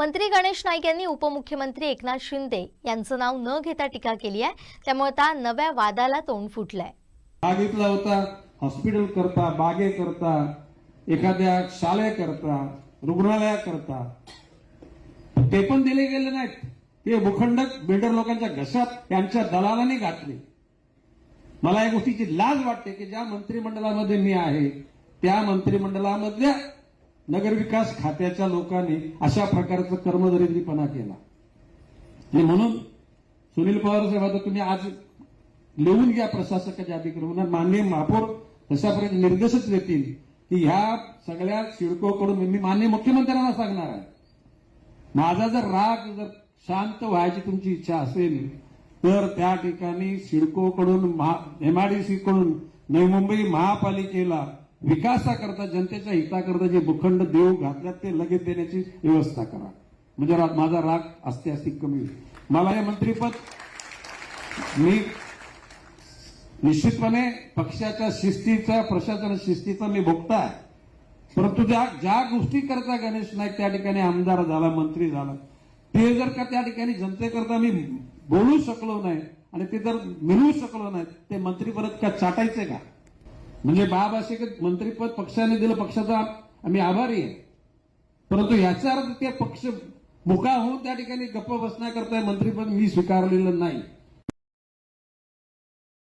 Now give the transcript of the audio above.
मंत्री गणेश नाईक यांनी उपमुख्यमंत्री एकनाथ शिंदे यांचं नाव न घेता टीका केली आहे. त्यामुळे आता नव्या वादाला तोंड फुटलंय. मागितला होता हॉस्पिटल करता बागे करता एखाद्या शाळे करता रुग्णालया करता. ते पण दिले गेले नाहीत. ते भूखंड बिल्डर लोकांच्या घशात त्यांच्या दलालाने घातले. मला या गोष्टीची लाज वाटते की ज्या मंत्रिमंडळामध्ये मी आहे त्या मंत्रिमंडळामधल्या नगरविकास खात्याच्या लोकांनी अशा प्रकारचं कर्मदरिद्रीपणा केला. आणि म्हणून सुनील पवार साहेब आता तुम्ही आज लिहून घ्या प्रशासकाच्या अधिकृत माननीय महापौर तशापर्यंत निर्देशच देतील की ह्या सगळ्या सिडकोकडून मी माननीय मुख्यमंत्र्यांना सांगणार आहे. माझा जर राग जर शांत व्हायची तुमची इच्छा असेल तर त्या ठिकाणी सिडकोकडून एमआयडीसी कडून नवी मुंबई महापालिकेला विकासाकरता जनतेच्या हिताकरता जे भूखंड देऊ घातल्यात ते लगेच देण्याची व्यवस्था करा. म्हणजे माझा राग असते असते कमी होईल. मला हे मंत्रीपद मी निश्चितपणे पक्षाच्या शिस्तीचा प्रशासन शिस्तीचा मी भोगता आहे. परंतु ज्या ज्या गोष्टी करता गणेश नाईक त्या ठिकाणी आमदार झाला मंत्री झाला ते जर का त्या ठिकाणी जनतेकरता मी बोलू शकलो नाही आणि ते जर मिळवू शकलो नाही ते मंत्री परत का चाटायचे का? म्हणजे बाब असे की मंत्रीपद पक्षाने दिलं पक्षाचा आम्ही आभारी आहे. परंतु याचा अर्थ ते पक्ष मुका होऊन त्या ठिकाणी गप्प बसण्याकरता मंत्रीपद मी स्वीकारलेलं नाही.